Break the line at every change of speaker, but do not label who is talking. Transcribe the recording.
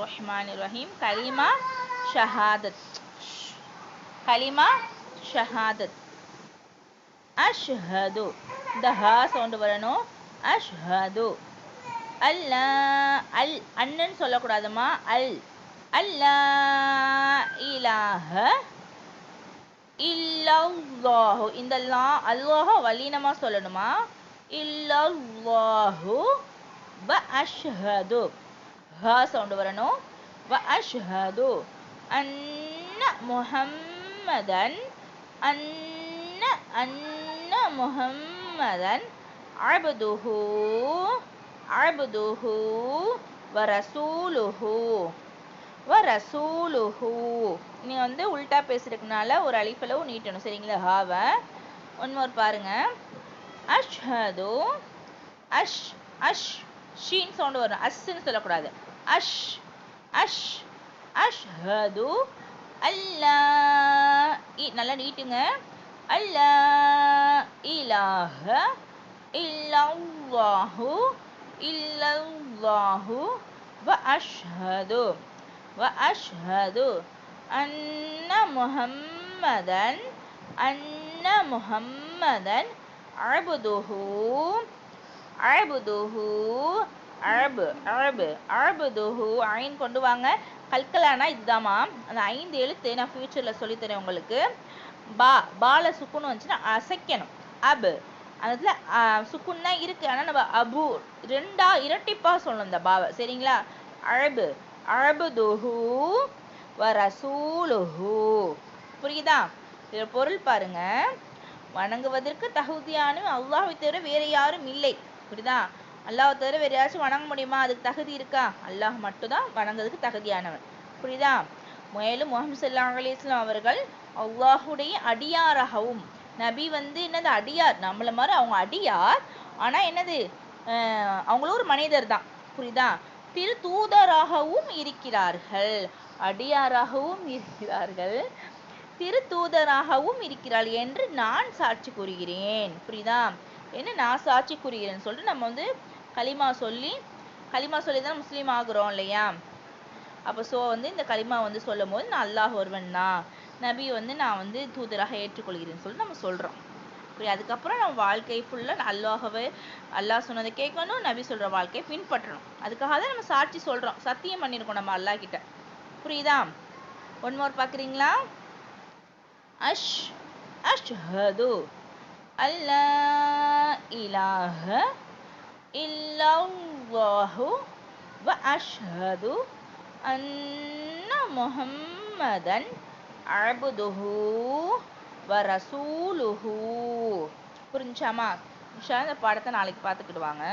ரஹ்மான் ரஹீம் கலிமா ஷஹாதத் கலிமா ஷஹாதத் அஷ்ஹது இந்த ஹ சவுண்டு வரணும் அஷ்ஹது அல்லா அல் அண்ணன் சொல்லக்கூடாதுமா அல் அல்லா இலாஹ இல்லல்லாஹு இந்த லா அல்லாஹ வலீனமாக சொல்லணுமா இல்லல்லாஹு ப அஷ்ஹது ஹ சவுண்டு வரணும். வ அஷ்ஹது அன்ன முஹம்மதன் அன்ன அன்ன முஹம்மதன் அபுதுஹு அபுதுஹு வ ரசூலுஹு வ ரசூலுஹு. நீ வந்து உல்டா பேசுறதுனால ஒரு அழிப்பளவு நீட்டணும் சரிங்களா? ஹாவ. ஒன் பாருங்க. அஷ்ஹது அஷ் அஷ் ஷீன் சவுண்டு வரும். அஸ்ன்னு சொல்லக்கூடாது. அஷ் அஷ் அஷ்ஹது அல்லா நல்லா நீட்டுங்க. அல்லா இலாஹ இல்லல்லாஹு இல்லல்லாஹு வ அஷ்ஹது வ அஷ்ஹது அன்ன முஹம்மதன் அன்ன முஹம்மதன் அபுதுஹூ அபுதுஹூ அரபு அரபு அரபு துஹு ஐன் கொண்டு வாங்க. கல்கலானா இதுதாம்மா. அந்த ஐந்து எழுத்து நான் ஃப்யூச்சரில் சொல்லித்தரேன் உங்களுக்கு. பா பால சுக்குன்னு வந்துச்சுன்னா அசைக்கணும். அபு. அந்த இடத்துல சுக்குன் தான் இருக்கு. ஆனால் நம்ம அபு ரெண்டா இரட்டிப்பா சொல்லணும் இந்த பாவை. சரிங்களா? அழபு அழபுதுஹு வ ரசூலுஹு. புரியுதா? இதோட பொருள் பாருங்க. வணங்குவதற்கு தகுதியான அல்லாஹ்வை தவிர வேற யாரும் இல்லை. புரியுதா? அல்லாஹ் தவிர வேற யாராச்சும் வணங்க முடியுமா? அதுக்கு தகுதி இருக்கா? அல்லாஹ் மட்டும்தான் வணங்குறதுக்கு தகுதியானவன். புரியுதா? மேலும் முகமது சல்லாஹ் அலிஸ்லாம் அவர்கள் அல்லாஹுடைய அடியாராகவும் நபி வந்து என்னது அடியார்? நம்மளை மாதிரி அவங்க அடியார். ஆனா என்னது? அஹ் அவங்களும் ஒரு மனிதர் தான். புரியுதா? திரு தூதராகவும் இருக்கிறார்கள். அடியாராகவும் இருக்கிறார்கள். திரு தூதராகவும் இருக்கிறாள் என்று நான் சாட்சி கூறுகிறேன். புரியுதா? என்ன நான் சாட்சி கூறுகிறேன்னு சொல்லிட்டு நம்ம வந்து களிமா சொல்லி களிமா சொல்லி தான் முஸ்லீம் ஆகுறோம் இல்லையா? அப்போ ஸோ வந்து இந்த களிமா வந்து சொல்லும் போது நான் அல்லாஹ் ஒருவன் தான் நபி வந்து நான் வந்து தூதராக ஏற்றுக்கொள்கிறேன்னு சொல்லி நம்ம சொல்கிறோம் புரியுது? அதுக்கப்புறம் நம்ம வாழ்க்கை ஃபுல்லாக அல்லாஹவே அல்லாஹ் சொன்னதை கேட்கணும் நபி சொல்கிற வாழ்க்கையை பின்பற்றணும். அதுக்காக தான் நம்ம சாட்சி சொல்கிறோம் சத்தியம் பண்ணியிருக்கோம் நம்ம அல்லாஹ் கிட்ட புரியுதா? ஒன் மோர் பார்க்குறீங்களா? அஷ் அஷ்ஹது அல்லா இலாஹ இல்லல்லாஹு வ அஷ்ஹது அன்ன முஹம்மதன் அபுதுஹு வ ரசூலுஹு. புரிஞ்சாமா உஷா இந்த பாடத்தை நாளைக்கு பார்த்துக்கிடுவாங்க.